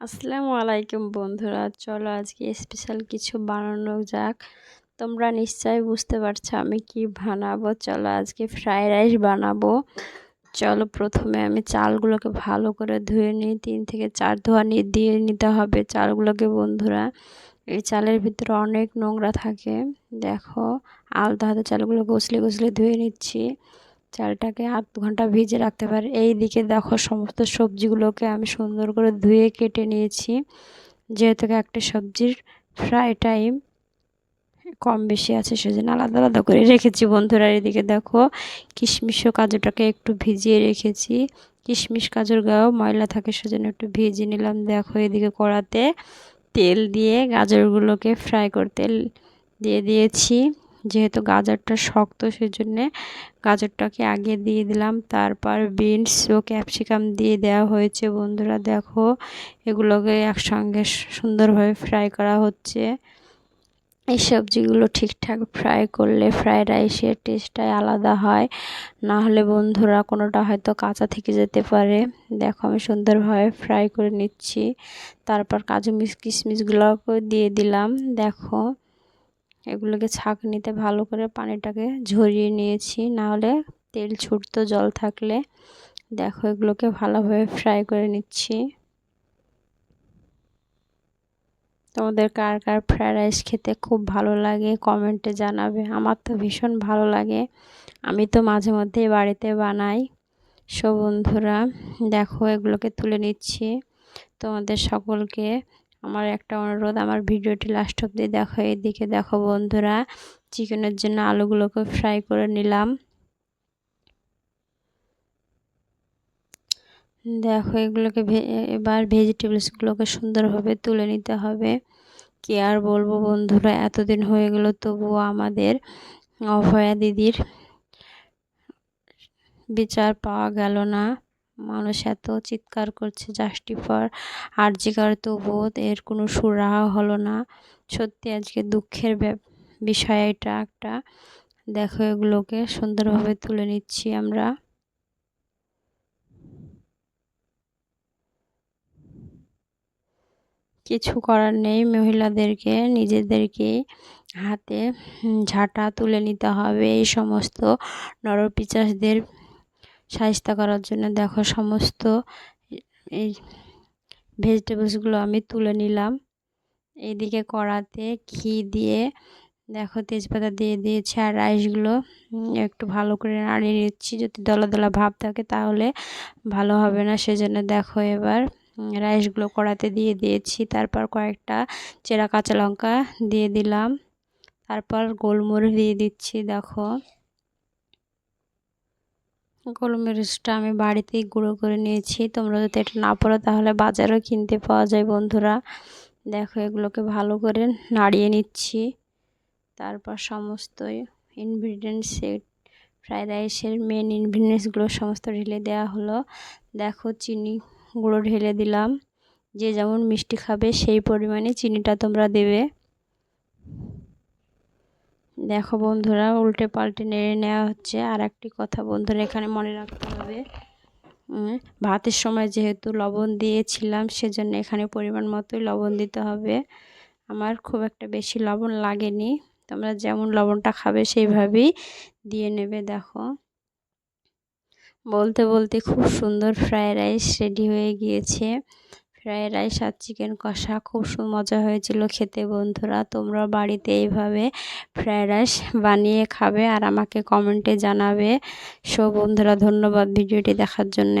আসসালামু আলাইকুম বন্ধুরা। চলো আজকে স্পেশাল কিছু বানানো যাক। তোমরা নিশ্চয়ই বুঝতে পারছ আমি কি বানাবো। চলো আজকে ফ্রায়েড রাইস বানাবো। চলো প্রথমে আমি চালগুলোকে ভালো করে ধুয়ে নিই। তিন থেকে চার ধোয়া নিয়ে দিয়ে নিতে হবে চালগুলোকে বন্ধুরা। এই চালের ভিতরে অনেক নোংরা থাকে। দেখো আলদা হাতে চালগুলো গসলে গসলে ধুয়ে নিচ্ছি। চালটাকে আধ ঘণ্টা ভিজে রাখতে পারে। এই দিকে দেখো সমস্ত সবজিগুলোকে আমি সুন্দর করে ধুয়ে কেটে নিয়েছি। যেহেতু একটা সবজির ফ্রাই টাইম কম বেশি আছে, সেজন্য আলাদা আলাদা করে রেখেছি বন্ধুরা। এদিকে দেখো কিশমিশ কাজুটাকে একটু ভিজিয়ে রেখেছি। কিশমিশ, কাজুর গায়েও ময়লা থাকে, সেজন্য একটু ভিজিয়ে নিলাম। দেখো এদিকে কড়াতে তেল দিয়ে গাজরগুলোকে ফ্রাই করতে দিয়ে দিয়েছি। যেহেতু গাজরটা শক্ত, সেজন্যে গাজরটাকে আগে দিয়ে দিলাম। তারপর বিনস ও ক্যাপসিকাম দিয়ে দেওয়া হয়েছে। বন্ধুরা দেখো, এগুলোকে একসঙ্গে সুন্দরভাবে ফ্রাই করা হচ্ছে। এই সবজিগুলো ঠিকঠাক ফ্রাই করলে ফ্রাইড রাইসের টেস্টটাই আলাদা হয়। না হলে বন্ধুরা কোনোটা হয়তো কাঁচা থেকে যেতে পারে। দেখো, আমি সুন্দরভাবে ফ্রাই করে নিচ্ছি। তারপর কাজু মিস কিশমিশগুলোকে দিয়ে দিলাম। দেখো এগুলোকে ছাঁকনিতে ভালো করে পানিটাকে ঝরিয়ে নিয়েছি। নাহলে তেল ছুটতো, জল থাকলে। দেখো, এগুলোকে ভালোভাবে ফ্রাই করে নিচ্ছি। তোমাদের কার কার ফ্রায়েড রাইস খেতে খুব ভালো লাগে কমেন্টে জানাবে। আমার তো ভীষণ ভালো লাগে। আমি তো মাঝে মধ্যেই বাড়িতে বানাই। সব বন্ধুরা, দেখো, এগুলোকে তুলে নিচ্ছি। তোমাদের সকলকে আমার একটা অনুরোধ, আমার ভিডিওটি লাস্ট অব্দি দেখো, এদিকে দেখো বন্ধুরা চিকেনের জন্য আলুগুলোকে ফ্রাই করে নিলাম। দেখো, এগুলোকে এবার ভেজিটেবলসগুলোকে সুন্দরভাবে তুলে নিতে হবে। কি আর বলব বন্ধুরা, এতদিন হয়ে গেল তবুও আমাদের অভয়া দিদির বিচার পাওয়া গেল না। মানুষ এত চিৎকার করছে জাস্টিফার আর্জিকার তবুও এর কোনো সুরাহা হলো না। সত্যি আজকে দুঃখের বিষয় এটা একটা। দেখো এগুলোকে সুন্দরভাবে তুলে নিচ্ছি আমরা। কিছু করার নেই, মহিলাদেরকে, নিজেদেরকে হাতে ঝাঁটা তুলে নিতে হবে। এই সমস্ত নরপিচাসদের সাহিস্তা করার জন্য দেখো সমস্ত এই ভেজিটেবলসগুলো আমি তুলে নিলাম। এইদিকে কড়াতে ঘি দিয়ে দেখো তেজপাতা দিয়ে দিয়েছি আর রাইসগুলো একটু ভালো করে নাড়িয়ে নিচ্ছি। যদি দলা দলা ভাব থাকে তাহলে ভালো হবে না, সেজন্য দেখো এবার রাইসগুলো কড়াতে দিয়ে দিয়েছি। তারপর কয়েকটা চেরা কাঁচা লঙ্কা দিয়ে দিলাম। তারপর গোলমরিচ দিয়ে দিচ্ছি, দেখো। গোলমরিচটা আমি বাড়িতেই গুঁড়ো করে নিয়েছি। তোমরা যদি এটা না পড়ো, তাহলে বাজারেও কিনতে পাওয়া যায় বন্ধুরা। দেখো, এগুলোকে ভালো করে নাড়িয়ে নিচ্ছি। তারপর সমস্ত ইনগ্রিডিয়েন্টস ফ্রায়েড রাইসের মেন ইনগ্রিডিয়েন্টসগুলো সমস্ত ঢেলে দেওয়া হলো। দেখো, চিনি গুঁড়ো ঢেলে দিলাম। যে যেমন মিষ্টি খাবে, সেই পরিমাণে চিনিটা তোমরা দেবে। দেখো বন্ধুরা, উল্টে পাল্টে নেড়ে নেওয়া হচ্ছে। আর একটি কথা বন্ধুরা, এখানে মনে রাখতে হবে ভাতের সময় যেহেতু লবণ দিয়েছিলাম, সেজন্য এখানে পরিমাণ মতোই লবণ দিতে হবে। আমার খুব একটা বেশি লবণ লাগেনি। তোমরা যেমন লবণটা খাবে, সেইভাবেই দিয়ে নেবে, দেখো। বলতে বলতে খুব সুন্দর ফ্রায়েড রাইস রেডি হয়ে গিয়েছে। ফ্রায়েড রাইস আর চিকেন কষা খুব মজা হয়েছিল খেতে বন্ধুরা। তোমরা বাড়িতে এইভাবে ফ্রায়েড রাইস বানিয়ে খাবে আর আমাকে কমেন্টে জানাবে। সো বন্ধুরা, ধন্যবাদ ভিডিওটি দেখার জন্য।